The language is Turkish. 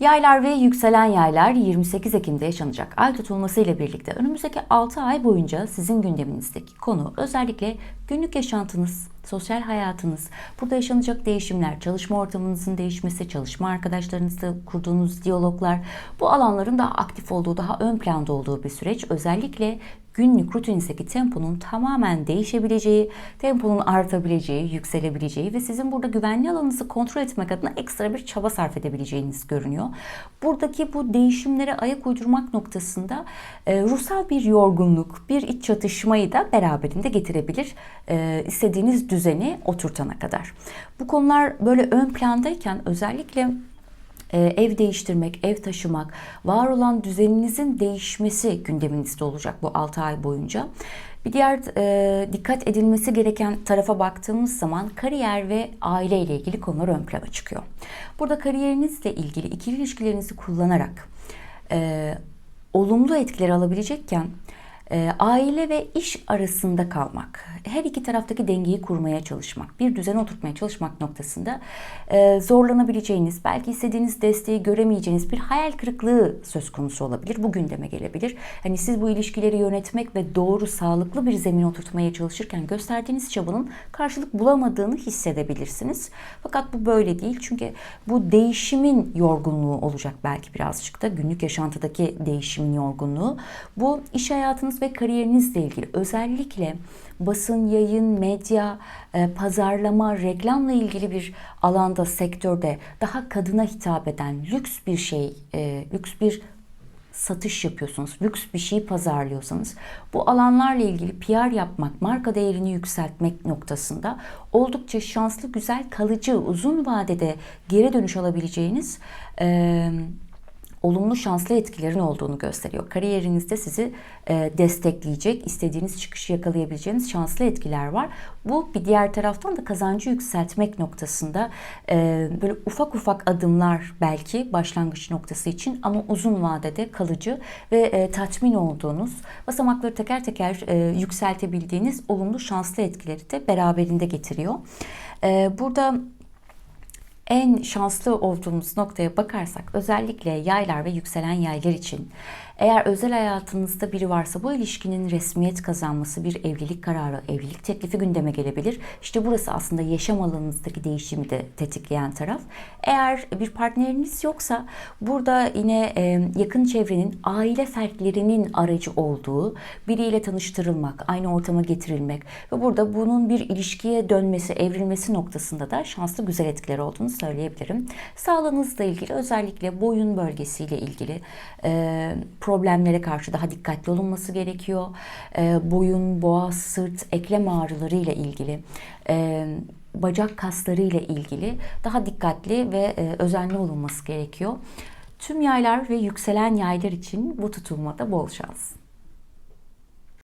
Yaylar ve yükselen yaylar 28 Ekim'de yaşanacak ay tutulması ile birlikte önümüzdeki 6 ay boyunca sizin gündeminizdeki konu özellikle günlük yaşantınız, sosyal hayatınız, burada yaşanacak değişimler, çalışma ortamınızın değişmesi, çalışma arkadaşlarınızla kurduğunuz diyaloglar, bu alanların daha aktif olduğu, daha ön planda olduğu bir süreç. Özellikle günlük rutininizdeki temponun tamamen değişebileceği, temponun artabileceği, yükselebileceği ve sizin burada güvenli alanınızı kontrol etmek adına ekstra bir çaba sarf edebileceğiniz görünüyor. Buradaki bu değişimlere ayak uydurmak noktasında e, ruhsal bir yorgunluk, bir iç çatışmayı da beraberinde getirebilir. E, istediğiniz düzeni oturtana kadar. Bu konular böyle ön plandayken özellikle ev değiştirmek, ev taşımak, var olan düzeninizin değişmesi gündeminizde olacak bu 6 ay boyunca. Bir diğer e, dikkat edilmesi gereken tarafa baktığımız zaman kariyer ve aile ile ilgili konular ön plana çıkıyor. Burada kariyerinizle ilgili ikili ilişkilerinizi kullanarak e, olumlu etkiler alabilecekken e, aile ve iş arasında kalmak, her iki taraftaki dengeyi kurmaya çalışmak, bir düzen oturtmaya çalışmak noktasında e, zorlanabileceğiniz, belki istediğiniz desteği göremeyeceğiniz bir hayal kırıklığı söz konusu olabilir. Bu gündeme gelebilir. Hani siz bu ilişkileri yönetmek ve doğru, sağlıklı bir zemin oturtmaya çalışırken gösterdiğiniz çabanın karşılık bulamadığını hissedebilirsiniz. Fakat bu böyle değil. Çünkü bu değişimin yorgunluğu olacak belki birazcık da günlük yaşantıdaki değişimin yorgunluğu. Bu iş hayatınız ve kariyerinizle ilgili özellikle basın, yayın, medya, e, pazarlama, reklamla ilgili bir alanda, sektörde daha kadına hitap eden lüks bir şey, e, lüks bir satış yapıyorsunuz, lüks bir şey pazarlıyorsanız bu alanlarla ilgili PR yapmak, marka değerini yükseltmek noktasında oldukça şanslı, güzel, kalıcı, uzun vadede geri dönüş alabileceğiniz e, olumlu şanslı etkilerin olduğunu gösteriyor. Kariyerinizde sizi e, destekleyecek, istediğiniz çıkışı yakalayabileceğiniz şanslı etkiler var. Bu bir diğer taraftan da kazancı yükseltmek noktasında e, böyle ufak ufak adımlar belki başlangıç noktası için ama uzun vadede kalıcı ve e, tatmin olduğunuz basamakları teker teker e, yükseltebildiğiniz olumlu şanslı etkileri de beraberinde getiriyor. E, burada en şanslı olduğumuz noktaya bakarsak özellikle yaylar ve yükselen yaylar için eğer özel hayatınızda biri varsa bu ilişkinin resmiyet kazanması, bir evlilik kararı, evlilik teklifi gündeme gelebilir. İşte burası aslında yaşam alanınızdaki değişimi de tetikleyen taraf. Eğer bir partneriniz yoksa burada yine e, yakın çevrenin aile fertlerinin aracı olduğu biriyle tanıştırılmak, aynı ortama getirilmek ve burada bunun bir ilişkiye dönmesi, evrilmesi noktasında da şanslı güzel etkiler olduğunu söyleyebilirim. Sağlığınızla ilgili özellikle boyun bölgesiyle ilgili e, problemlere karşı daha dikkatli olunması gerekiyor. E, boyun, boğaz, sırt, eklem ağrıları ile ilgili e, bacak kasları ile ilgili daha dikkatli ve e, özenli olunması gerekiyor. Tüm yaylar ve yükselen yaylar için bu tutulmada bol şans.